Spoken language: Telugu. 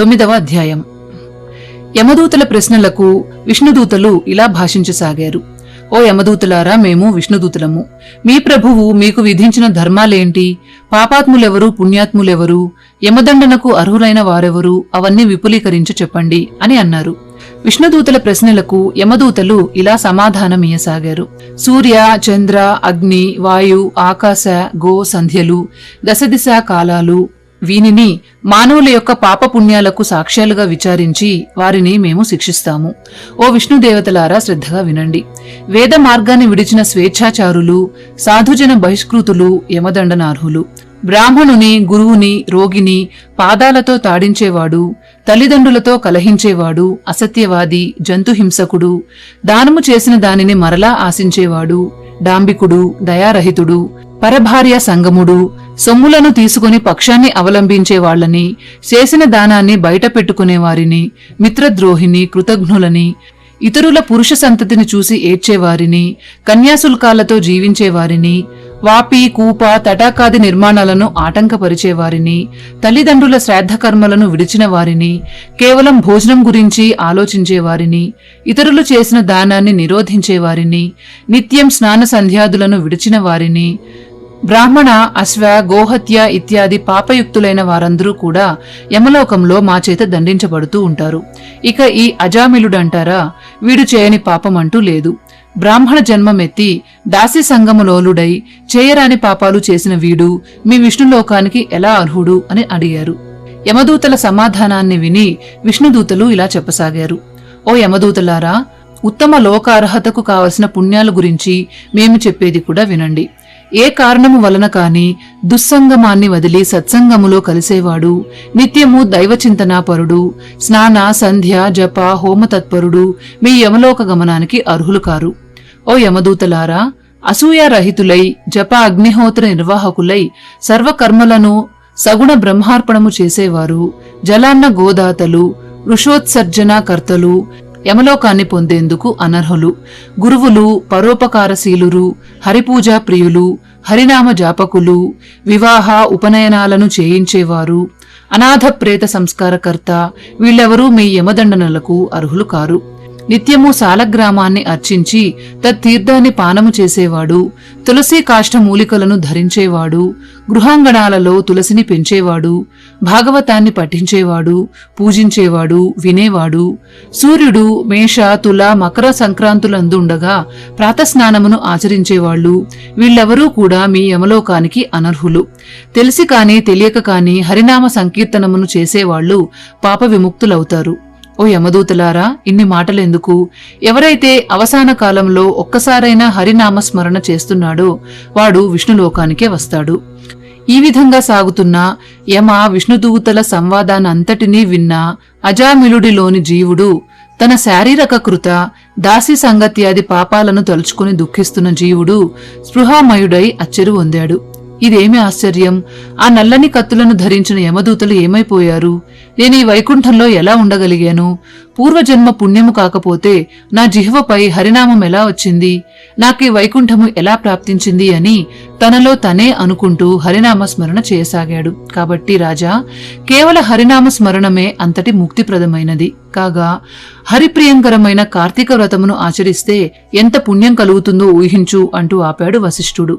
తొమ్మిదవ అధ్యాయం. యమదూతల ప్రశ్నలకు విష్ణుదూతలు ఇలా భాషించసాగారు. ఓ యమదూతలారా మేము విష్ణుదూతలము. మీ ప్రభువు మీకు విధించిన ధర్మాలేంటి? పాపాత్ములెవరు పుణ్యాత్ములెవరు? యమదండనకు అర్హులైన వారెవరు? అవన్నీ విపులీకరించి చెప్పండి అని అన్నారు. విష్ణుదూతల ప్రశ్నలకు యమదూతలు ఇలా సమాధానమియసాగారు సూర్య చంద్ర అగ్ని వాయు ఆకాశ గో సంధ్యలు దశదిశ కాలాలు వీనిని మానవుల యొక్క పాపపుణ్యాలకు సాక్ష్యాలుగా విచారించి వారిని మేము శిక్షిస్తాము. ఓ విష్ణుదేవతలారా శ్రద్ధగా వినండి. వేద మార్గాన్ని విడిచిన స్వేచ్ఛాచారులు సాధుజన బహిష్కృతులు యమదండనార్హులు. బ్రాహ్మణుని గురువుని రోగిని పాదాలతో తాడించేవాడు తల్లిదండ్రులతో కలహించేవాడు అసత్యవాది జంతుహింసకుడు దానము చేసిన దానిని మరలా ఆశించేవాడు డాంబికుడు దయారహితుడు పరభార్య సంగముడు సొమ్ములను తీసుకుని పక్షాన్ని అవలంబించే వాళ్ళని చేసిన దానాన్ని బయట పెట్టుకునేవారిని మిత్రద్రోహిని కృతజ్ఞులని ఇతరుల పురుష సంతతిని చూసి ఏడ్చేవారిని కన్యాశుల్కాలతో జీవించేవారిని వాపి కూప తటాకాది నిర్మాణాలను ఆటంకపరిచేవారిని తల్లిదండ్రుల శ్రాద్ధకర్మలను విడిచిన వారిని కేవలం భోజనం గురించి ఆలోచించేవారిని ఇతరులు చేసిన దానాన్ని నిరోధించేవారిని నిత్యం స్నాన సంధ్యాదులను విడిచిన వారిని బ్రాహ్మణ అశ్వ గోహత్య ఇత్యాది పాపయుక్తులైన వారందరూ కూడా యమలోకంలో మా చేత దండించబడుతూ ఉంటారు. ఇక ఈ అజామిలుడంటారా వీడు చేయని పాపం అంటూ లేదు. బ్రాహ్మణ జన్మమెత్తి దాసి సంగములోలుడై చేయరాని పాపాలు చేసిన వీడు మీ విష్ణులోకానికి ఎలా అర్హుడు అని అడిగారు. యమదూతల సమాధానాన్ని విని విష్ణుదూతలు ఇలా చెప్పసాగారు. ఓ యమదూతలారా ఉత్తమ లోకార్హతకు కావలసిన పుణ్యాల గురించి మేము చెప్పేది కూడా వినండి. ఏ కారణము వలన కాని దుస్సంగమాన్ని వదిలి సత్సంగములో కలిసేవాడు నిత్యము దైవచింతనాపరుడు స్నాన సంధ్య జప హోమతత్పరుడు మీ యమలోక గమనానికి అర్హులు కారు. ఓ యమదూతలారా అసూయారహితులై జప అగ్నిహోత్ర నిర్వాహకులై సర్వకర్మలను సగుణ బ్రహ్మార్పణము చేసేవారు జలాన్న గోదాతలు వృషోత్సర్జన కర్తలు యమలోకాన్ని పొందేందుకు అనర్హులు. గురువులు పరోపకారశీలురు హరిపూజా ప్రియులు హరినామ జాపకులు వివాహ ఉపనయనాలను చేయించేవారు. అనాథ ప్రేత సంస్కారకర్త వీళ్ళెవరూ మీ యమదండనలకు అర్హులు కారు. నిత్యము సాలగ్రామాన్ని అర్చించి తత్తీర్థాన్ని పానము చేసేవాడు. తులసి కాష్ట మూలికలను ధరించేవాడు. గృహాంగణాలలో తులసిని పెంచేవాడు. భాగవతాన్ని పఠించేవాడు పూజించేవాడు వినేవాడు. సూర్యుడు మేష తుల మకర సంక్రాంతులందుండగా ప్రాతస్నానమును ఆచరించేవాళ్ళు. వీళ్ళెవరూ కూడా మీ యమలోకానికి అనర్హులు. తెలిసి కాని తెలియక కాని హరినామ సంకీర్తనమును చేసేవాళ్ళు పాప విముక్తులవుతారు. ఓ యమదూతలారా ఇన్ని మాటలెందుకు? ఎవరైతే అవసాన కాలంలో ఒక్కసారైనా హరినామస్మరణ చేస్తున్నాడో వాడు విష్ణులోకానికే వస్తాడు. ఈ విధంగా సాగుతున్న యమ విష్ణుదూతల సంవాదానంతటినీ విన్న అజామిలుడిలోని జీవుడు తన శారీరక కృత దాసి సంగత్యాది పాపాలను తలుచుకుని దుఃఖిస్తున్న జీవుడు స్పృహామయుడై అచ్చెరు పొందాడు. ఇదేమి ఆశ్చర్యం? ఆ నల్లని కత్తులను ధరించిన యమదూతలు ఏమైపోయారు? నేను ఈ వైకుంఠంలో ఎలా ఉండగలిగాను? పూర్వజన్మ పుణ్యము కాకపోతే నా జిహ్వపై హరినామం ఎలా వచ్చింది? నాకు ఈ వైకుంఠము ఎలా ప్రాప్తించింది అని తనలో తనే అనుకుంటూ హరినామ స్మరణ చేయసాగాడు. కాబట్టి రాజా కేవల హరినామ స్మరణమే అంతటి ముక్తిప్రదమైనది. కాగా హరిప్రియంకరమైన కార్తీక వ్రతమును ఆచరిస్తే ఎంత పుణ్యం కలుగుతుందో ఊహించు అంటూ ఆపాడు వశిష్ఠుడు.